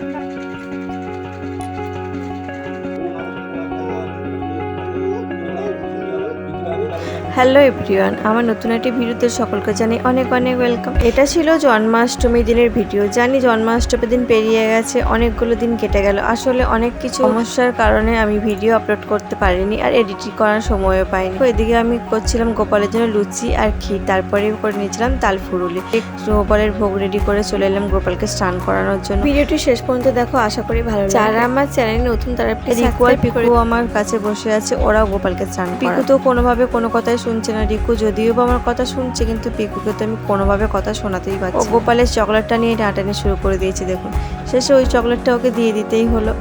Thank you. Hello everyone আমার নতুন একটি ভিডিওতে সকলকে জানি অনেক অনেক ওয়েলকাম। এটা ছিল জন্মাষ্টমী দিনের ভিডিও। জানি জন্মাষ্টমী দিন পেরিয়ে গেছে অনেকগুলো দিন কেটে গেল। আসলে অনেক কিছু সমস্যার কারণে আমি ভিডিও আপলোড করতে পারিনি আর এডিটিং করার সময়ও পাইনি। তো এদিকে আমি করছিলাম গোপালের জন্য লুচি আর ক্ষীর তারপরে করে নিয়েছিলাম তাল ফুরুলি। গোপালের ভোগ রেডি করে চলে এলাম গোপালকে স্নান করানোর জন্য। ভিডিওটি শেষ পর্যন্ত দেখো আশা করি ভালো। যারা আমার চ্যানেল নতুন তারা পিকু আমার কাছে বসে আছে ওরাও গোপালকে স্নান পিকু তো কোনোভাবে কোনো কথাই শুনছে না রিকু, যদিও বা আমার কথা শুনছে, কিন্তু পিকুকে তো আমি কোনোভাবে কথা শোনাতেই পারছি গোপালের চকলেটটা নিয়ে ডাঁটানি শুরু করে দিয়েছি, দেখুন। শেষে ওই চকলেটটা ওকে দিয়ে দিতেই হলো।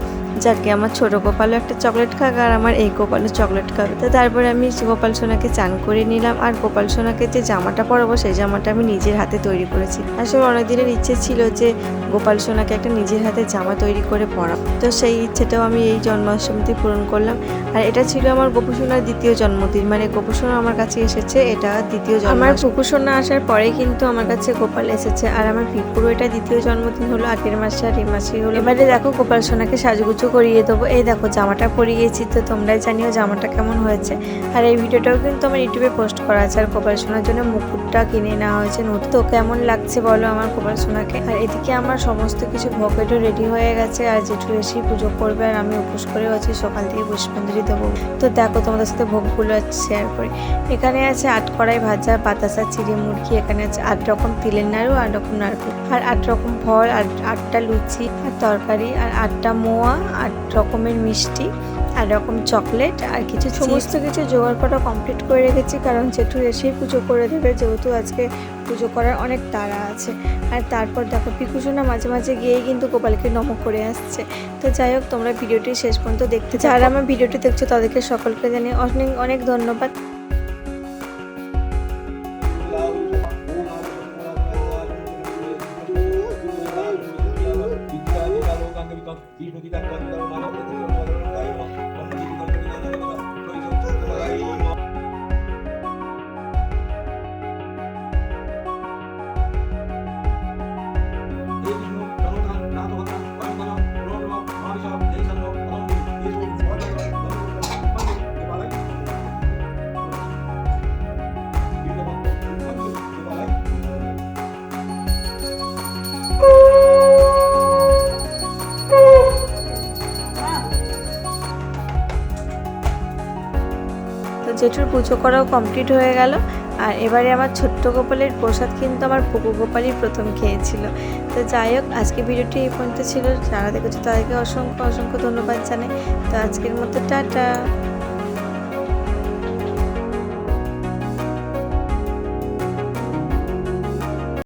যাকে আমার ছোট গোপালও একটা চকলেট খাক আর আমার এই গোপালও চকলেট খাবে তো তারপরে আমি গোপাল সোনাকে চান করে নিলাম আর গোপাল সোনাকে যে জামাটা পরাবো সেই জামাটা আমি নিজের হাতে তৈরি করেছি। আসলে অনেকদিনের ইচ্ছে ছিল যে গোপাল সোনাকে একটা নিজের হাতে জামা তৈরি করে পরাবো। তো সেই ইচ্ছেটাও আমি এই জন্মাষ্টমীতে পূরণ করলাম। আর এটা ছিল আমার গোপুসোনার দ্বিতীয় জন্মদিন। মানে গোপুসোনা আমার কাছে এসেছে এটা দ্বিতীয় জন্ম আমার গোপুসোনা আসার পরে কিন্তু আমার কাছে গোপাল এসেছে। আর আমার পিকুরও এটা দ্বিতীয় জন্মদিন হলো আগের মাসে আর এই মাসেই হলো। এবারে দেখো গোপাল সোনাকে সাজুগুজু করিয়ে দেবো। এই দেখো, জামাটা পরিয়েছি তো তোমরাই জানিও জামাটা কেমন হয়েছে। আর এই ভিডিওটাও কিন্তু আমার ইউটিউবে পোস্ট করা আছে আর গোপাল সোনার জন্য মুকুটটা কিনে নেওয়া হয়েছে। নতুন তো কেমন লাগছে বলো আমার গোপাল সোনাকে। আর এদিকে আমার সমস্ত কিছু ভকেটও রেডি হয়ে গেছে আর জেঠু এসেই পুজো করবে আর আমি উপোস করেও আছি, সকাল থেকে পুষ্পাঞ্জলি দেবো। তো দেখো তোমাদের সাথে ভোগগুলো শেয়ার করি। এখানে আছে আট কড়াই ভাজা, বাতাসা, চিড়ে মুরগি, এখানে আছে আট রকম তিলের নাড়ু, আট রকম নারকেল। আর আট রকম ফল, আর আটটা লুচি, আর তরকারি, আর আটটা মোয়া আট রকমের মিষ্টি আর রকম চকলেট আর কিছু সমস্ত কিছু জোগাড় করা কমপ্লিট করে রেখেছি কারণ জেঠু এসেই পুজো করে দেবে যেহেতু আজকে পুজো করার অনেক তাড়া আছে। আর তারপর দেখো পিকুসোনা মাঝে মাঝে গিয়েই কিন্তু গোপালকে নম করে আসছে। তো যাই হোক তোমরা ভিডিওটি শেষ পর্যন্ত দেখতে যারা আমার ভিডিওটি দেখছ তাদেরকে সকলকে জানিয়ে অনেক অনেক ধন্যবাদ। তো জেঠুর পুজো করাও কমপ্লিট হয়ে গেল। আর এবারে আমার ছোট্ট গোপালের প্রসাদ কিন্তু আমার পুকু গোপালই প্রথম খেয়েছিল। তো যাই হোক, আজকে ভিডিওটি এই পর্যন্ত ছিল। যারা দেখেছ তাদেরকে অসংখ্য অসংখ্য ধন্যবাদ জানে তো আজকের মতো টাটা।